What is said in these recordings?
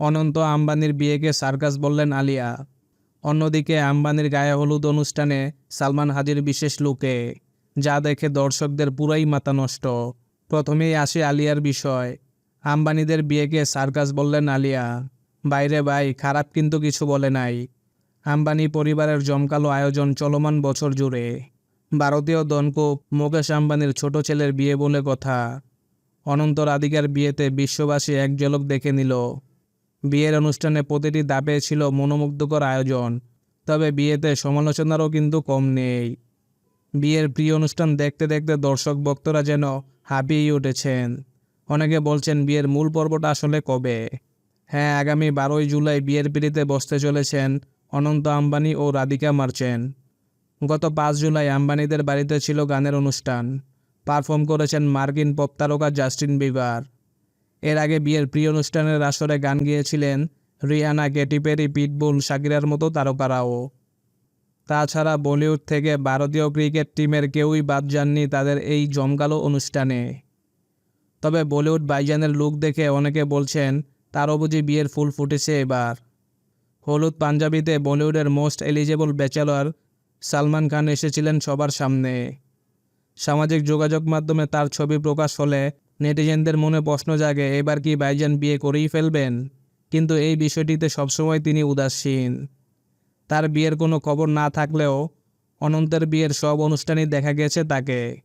অনন্ত আম্বানির বিয়েকে সার্কাস বললেন আলিয়া। অন্যদিকে আম্বানির গায়ে হলুদ অনুষ্ঠানে সালমান হাজির বিশেষ লুকে, যা দেখে দর্শকদের পুরাই মাথা নষ্ট। প্রথমেই আসে আলিয়ার বিষয়। আম্বানিদের বিয়েকে সার্কাস বললেন আলিয়া। বাইরে ভাই, খারাপ কিন্তু কিছু বলে নাই। আম্বানি পরিবারের জমকালো আয়োজন চলমান বছর জুড়ে। ভারতীয় দনকুপ মুকেশ আম্বানির ছোট ছেলের বিয়ে বলে কথা। অনন্ত রাধিকার বিয়েতে বিশ্ববাসী এক ঝলক দেখে নিল। বিয়ের অনুষ্ঠানে প্রতিটি দাপে ছিল মনোমুগ্ধকর আয়োজন, তবে বিয়েতে সমালোচনারও কিন্তু কম নেই। বিয়ের প্রিয় অনুষ্ঠান দেখতে দেখতে দর্শক ভক্তরা যেন হাঁপিয়ে উঠেছেন। অনেকে বলছেন বিয়ের মূল পর্বটা আসলে কবে? হ্যাঁ আগামী বারোই জুলাই বিয়ের পিড়িতে বসতে চলেছেন অনন্ত আম্বানি ও রাধিকা মার্চেন্ট। গত পাঁচ জুলাই আম্বানিদের বাড়িতে ছিল গানের অনুষ্ঠান। পারফর্ম করেছেন মার্কিন পপ তারকা জাস্টিন বিবার। এর আগে বিয়ের প্রিয় অনুষ্ঠানের আসরে গান গিয়েছিলেন রিয়ানা কেটি পেরি পিটবুল, শাকিরার মতো তারকারাও। তাছাড়া বলিউড থেকে ভারতীয় ক্রিকেট টিমের কেউই বাদ যাননি তাদের এই জমকালো অনুষ্ঠানে। তবে বলিউড বাইজানের লুক দেখে অনেকে বলছেন, তারও বুঝি বিয়ের ফুল ফুটেছে এবার। হলুদ পাঞ্জাবিতে বলিউডের most eligible bachelor Salman Khan এসেছিলেন সবার সামনে। সামাজিক যোগাযোগ মাধ্যমে তার ছবি প্রকাশ হলে নেটিজেনদের মনে প্রশ্ন জাগে, এবার কি বাইজান বিয়ে করেই ফেলবেন? কিন্তু এই বিষয়টিতে সবসময় তিনি উদাসীন। তার বিয়ের কোনো খবর না থাকলেও অনন্তের বিয়ের সব অনুষ্ঠানই দেখা গেছে তাকে।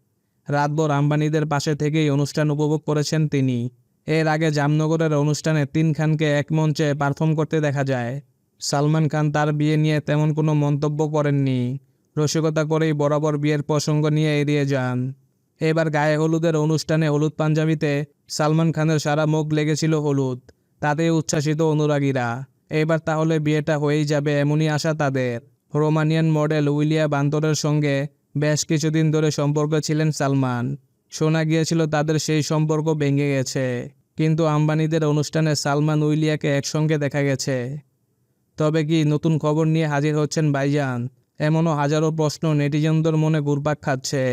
রাতভর আম্বানিদের পাশে থেকেই অনুষ্ঠান উপভোগ করেছেন তিনি। এর আগে জামনগরের অনুষ্ঠানে তিন খানকে এক মঞ্চে পারফর্ম করতে দেখা যায়। সালমান খান তার বিয়ে নিয়ে তেমন কোনো মন্তব্য করেননি। রসিকতা করেই বরাবর বিয়ের প্রসঙ্গ নিয়ে এড়িয়ে যান। এবার গায়ে হলুদের অনুষ্ঠানে হলুদ পাঞ্জাবিতে সালমান খানের সারা মুখ লেগেছিল হলুদ তাতে উচ্ছ্বাসিত অনুরাগীরা। এবার তাহলে বিয়েটা হয়েই যাবে এমনই আশা তাদের। রোমানিয়ান মডেল উইলিয়া বান্তরের সঙ্গে বেশ কিছুদিন ধরে সম্পর্ক ছিলেন সালমান। শোনা গিয়েছিল তাদের সেই সম্পর্ক ভেঙে গেছে, কিন্তু আম্বানিদের অনুষ্ঠানে সালমান উইলিয়াকে একসঙ্গে দেখা গেছে। তবে কি নতুন খবর নিয়ে হাজির হচ্ছেন বাইজান এমনও হাজারো প্রশ্ন নেটিজনদের মনে ঘুরপাক খাচ্ছে।